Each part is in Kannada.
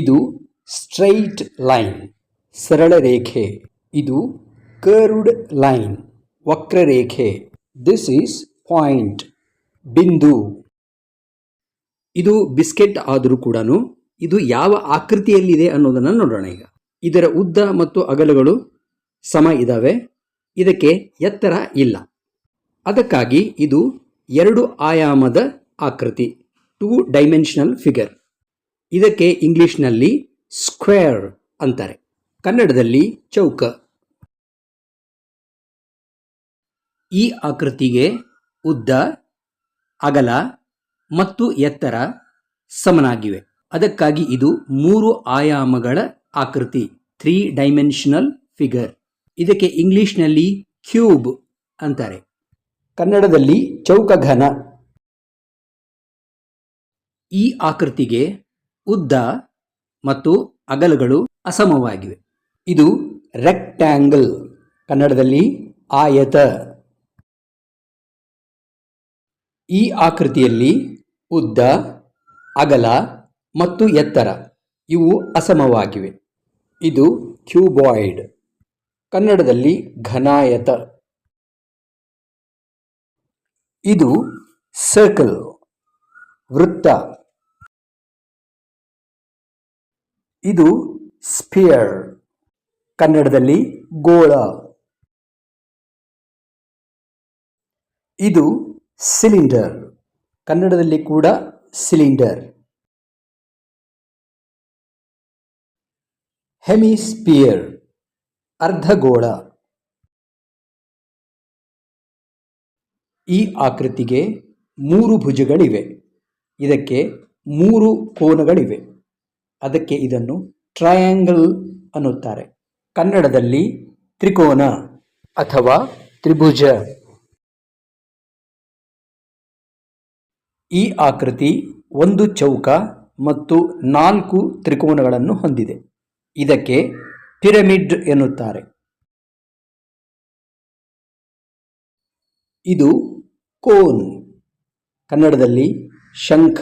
ಇದು ಸ್ಟ್ರೈಟ್ ಲೈನ್, ಸರಳ ರೇಖೆ. ಇದು ಕರ್ವ್ಡ್ ಲೈನ್ ವಕ್ರರೇಖೆ ದಿಸ್ ಈಸ್ ಪಾಯಿಂಟ್ ಬಿಂದು. ಇದು ಬಿಸ್ಕೆಟ್ ಆದರೂ ಕೂಡ ಇದು ಯಾವ ಆಕೃತಿಯಲ್ಲಿದೆ ಅನ್ನೋದನ್ನು ನೋಡೋಣ ಈಗ. ಇದರ ಉದ್ದ ಮತ್ತು ಅಗಲಗಳು ಸಮ ಇದ್ದಾವೆ ಇದಕ್ಕೆ ಎತ್ತರ ಇಲ್ಲ. ಅದಕ್ಕಾಗಿ ಇದು ಎರಡು ಆಯಾಮದ ಆಕೃತಿ ಟೂ ಡೈಮೆನ್ಷನಲ್ ಫಿಗರ್ ಇದಕ್ಕೆ ಇಂಗ್ಲಿಷ್ನಲ್ಲಿ ಸ್ಕ್ವೇರ್ ಅಂತಾರೆ. ಕನ್ನಡದಲ್ಲಿ ಚೌಕ. ಈ ಆಕೃತಿಗೆ ಉದ್ದ, ಅಗಲ ಮತ್ತು ಎತ್ತರ ಸಮನಾಗಿವೆ. ಅದಕ್ಕಾಗಿ ಇದು ಮೂರು ಆಯಾಮಗಳ ಆಕೃತಿ ತ್ರೀ ಡೈಮೆನ್ಷನಲ್ ಫಿಗರ್ ಇದಕ್ಕೆ ಇಂಗ್ಲಿಷ್ನಲ್ಲಿ ಕ್ಯೂಬ್ ಅಂತಾರೆ. ಕನ್ನಡದಲ್ಲಿ ಚೌಕಘನ. ಈ ಆಕೃತಿಗೆ ಉದ್ದ ಮತ್ತು ಅಗಲಗಳು ಅಸಮವಾಗಿವೆ. ಇದು ರೆಕ್ಟ್ಯಾಂಗಲ್ ಕನ್ನಡದಲ್ಲಿ ಆಯತ. ಈ ಆಕೃತಿಯಲ್ಲಿ ಉದ್ದ, ಅಗಲ ಮತ್ತು ಎತ್ತರ ಇವು ಅಸಮವಾಗಿವೆ. ಇದು ಕ್ಯೂಬಾಯ್ಡ್. ಕನ್ನಡದಲ್ಲಿ ಘನಾಯತ. ಇದು ಸರ್ಕಲ್, ವೃತ್ತ. ಇದು ಸ್ಪಿಯರ್, ಕನ್ನಡದಲ್ಲಿ ಗೋಳ. ಇದು ಸಿಲಿಂಡರ್, ಕನ್ನಡದಲ್ಲಿ ಕೂಡ ಸಿಲಿಂಡರ್. ಹೆಮಿಸ್ಪಿಯರ್ ಅರ್ಧಗೋಳ ಈ ಆಕೃತಿಗೆ ಮೂರು ಭುಜಗಳಿವೆ. ಇದಕ್ಕೆ ಮೂರು ಕೋನಗಳಿವೆ. ಅದಕ್ಕೆ ಇದನ್ನು ಟ್ರಯಾಂಗಲ್ ಅನ್ನುತ್ತಾರೆ. ಕನ್ನಡದಲ್ಲಿ ತ್ರಿಕೋನ ಅಥವಾ ತ್ರಿಭುಜ. ಈ ಆಕೃತಿ ಒಂದು ಚೌಕ ಮತ್ತು ನಾಲ್ಕು ತ್ರಿಕೋನಗಳನ್ನು ಹೊಂದಿದೆ. ಇದಕ್ಕೆ ಪಿರಮಿಡ್ ಎನ್ನುತ್ತಾರೆ. ಇದು ಕೋನ್. ಕನ್ನಡದಲ್ಲಿ ಶಂಖ.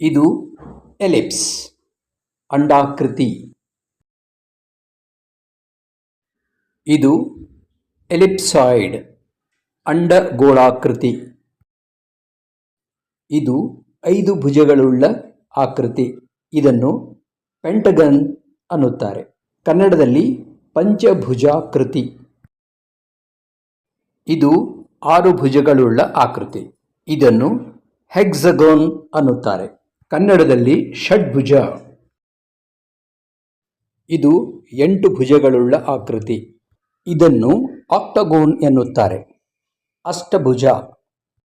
ಇದು ಎಲಿಪ್ಸ್, ಅಂಡಾಕೃತಿ. ಇದು ಎಲಿಪ್ಸಾಯ್ಡ್, ಅಂಡಗೋಳಾಕೃತಿ. ಇದು ಐದು ಭುಜಗಳುಳ್ಳ ಆಕೃತಿ. ಇದನ್ನು ಪೆಂಟಗನ್ ಅನ್ನುತ್ತಾರೆ. ಕನ್ನಡದಲ್ಲಿ ಪಂಚಭುಜಾಕೃತಿ. ಇದು ಆರು ಭುಜಗಳುಳ್ಳ ಆಕೃತಿ. ಇದನ್ನು ಹೆಕ್ಸಗೋನ್ ಅನ್ನುತ್ತಾರೆ. ಕನ್ನಡದಲ್ಲಿ ಷಡ್ಭುಜ. ಇದು ಎಂಟು ಭುಜಗಳುಳ್ಳ ಆಕೃತಿ. ಇದನ್ನು ಆಕ್ಟಗೋನ್ ಎನ್ನುತ್ತಾರೆ. ಅಷ್ಟಭುಜ.